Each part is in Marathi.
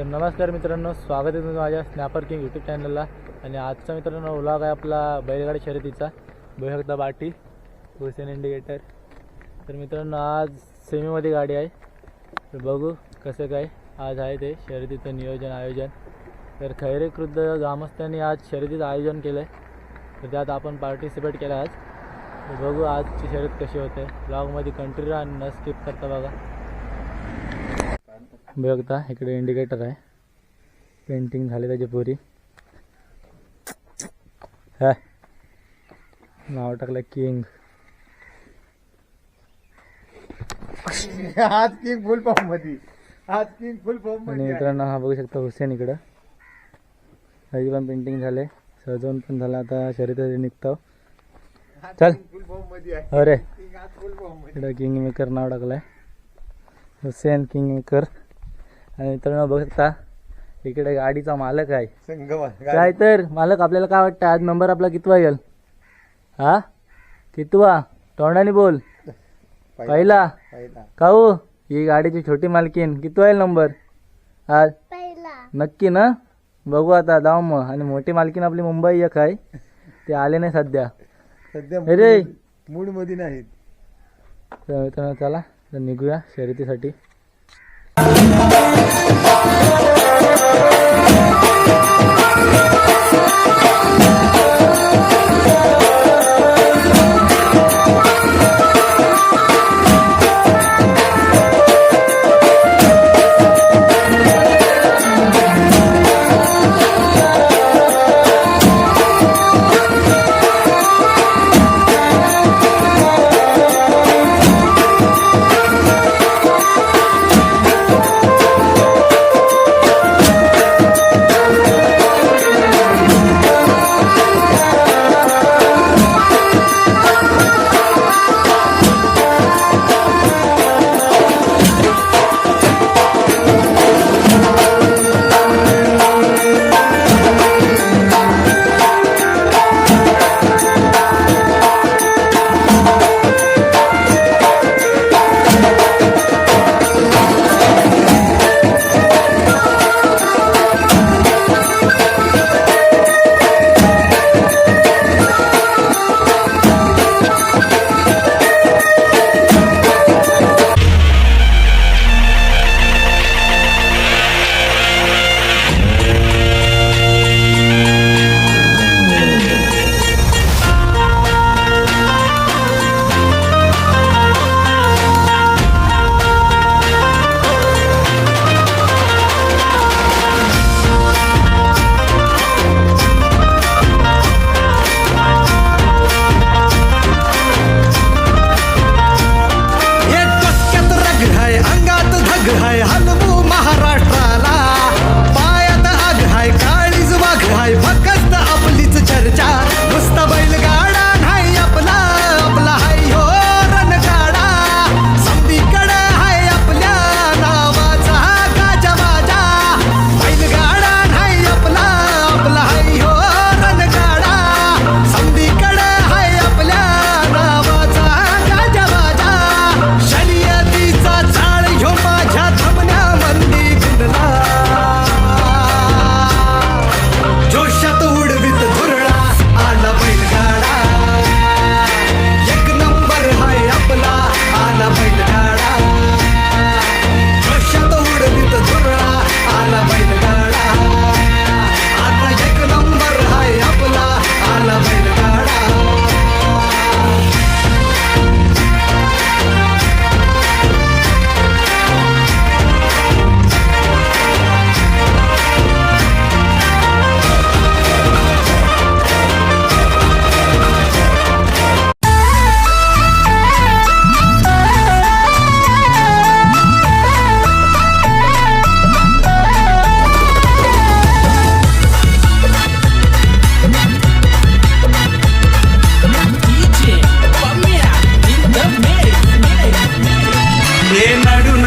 तर नमस्कार मित्रांनो स्वागत आहे तुमचं माझ्या स्नॅपर किंग यूट्यूब चॅनलला आणि आजचा मित्रांनो व्लॉग आहे आपला बैलगाडी शर्यतीचा बघू बाटी हुसेन इंडिकेटर तर मित्रांनो आज सेमीमध्ये गाडी आहे. तर बघू कसं काय आज आहे ते शर्यतीचं नियोजन आयोजन. तर खैरे खुद्द ग्रामस्थांनी आज शर्यतीचं आयोजन केलं आहे तर त्यात आपण पार्टिसिपेट केलं आज. तर बघू आजची शर्यत कशी होते. ब्लॉगमध्ये कंटिन्यू आणि न स्किप करता बघा. बघता इकडे इंडिकेटर आहे. पेंटिंग झाली त्याची पुरी. हा. नाव टाकलं किंग आज किंग फुल फॉर्ममध्ये. आज किंग फुल फॉर्म आणि मित्रांनो हा बघू शकता हुसेन इकडं. त्याची पण पेंटिंग झाले. सजवून पण झालं. आता शर्यत निघतो. चल. अरे. इकडं किंग मेकर नाव टाकलं आहे हुसेन किंग मेकर आणि मित्रांनो बघू शकता इकडे गाडीचा मालक आहे. काय तर? मालक आपल्याला काय वाटतं? आज नंबर आपला कितवा येईल? हा? कितवा? तोंडाने बोल. पहिला. पहिला. काऊ ही गाडीची छोटी मालकीन कितवा येईल नंबर? आज? पहिला. नक्की ना? बघू आता जाऊ मग. आणि मोठी मालकीन आपली मुंबई एक आहे. ते आले नाही सध्या. सध्या अरे. मूडमध्ये नाहीत. मित्रांनो चला. तर निघूया शर्यतीसाठी. हे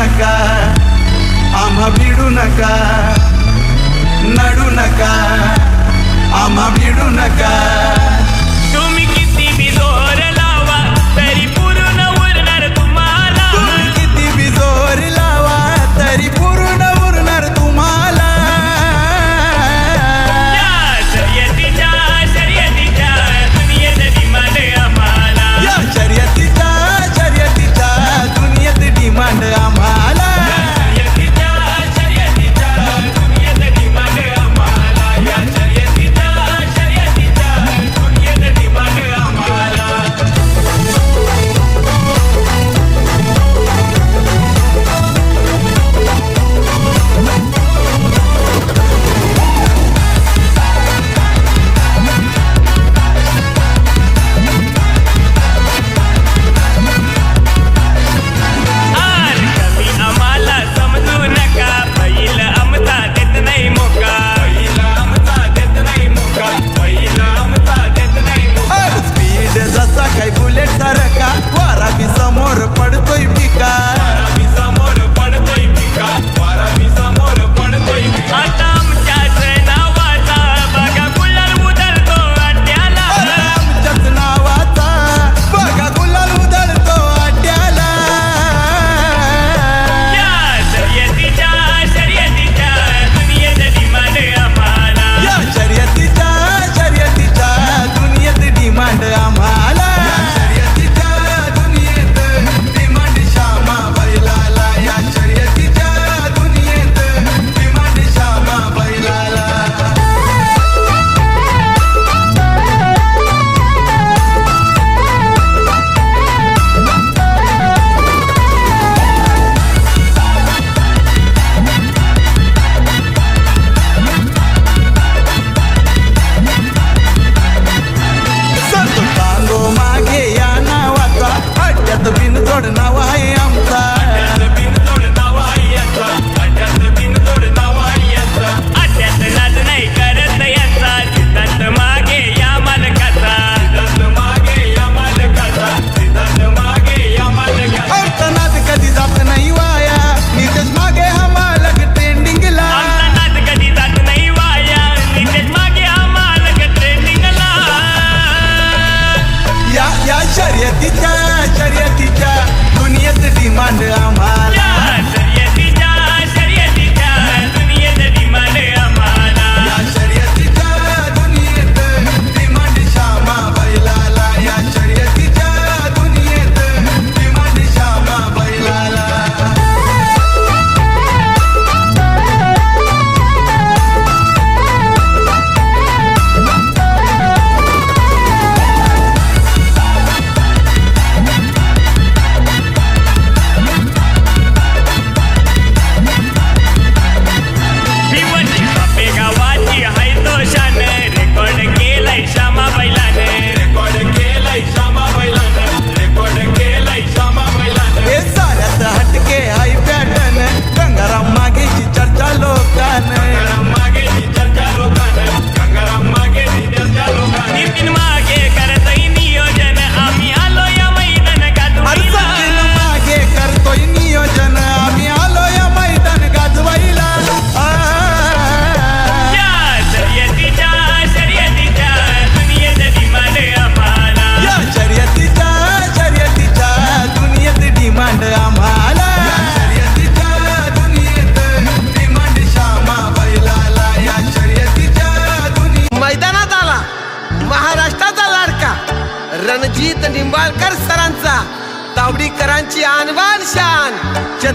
నడునక అమ విడునక నడునక అమ విడునక.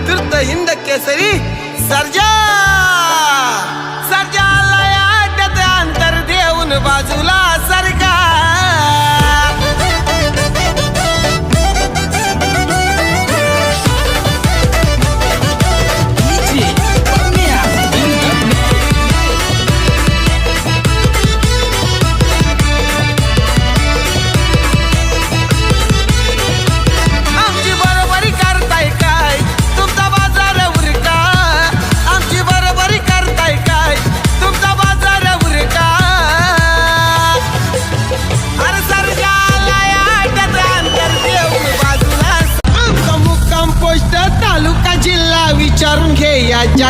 ತುರ್ತ ಹಿಂದಕ್ಕೆ ಸರಿ ಸರ್ಜಾ!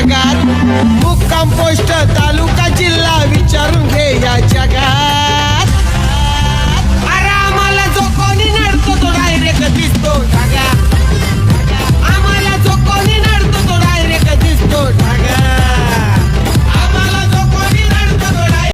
जगात. मुक्काम पोस्ट तालुका जिल्हा विचारून घे या जगात. अरे आम्हाला जो कोणी नडतो तो डायरेक्ट दिसतो.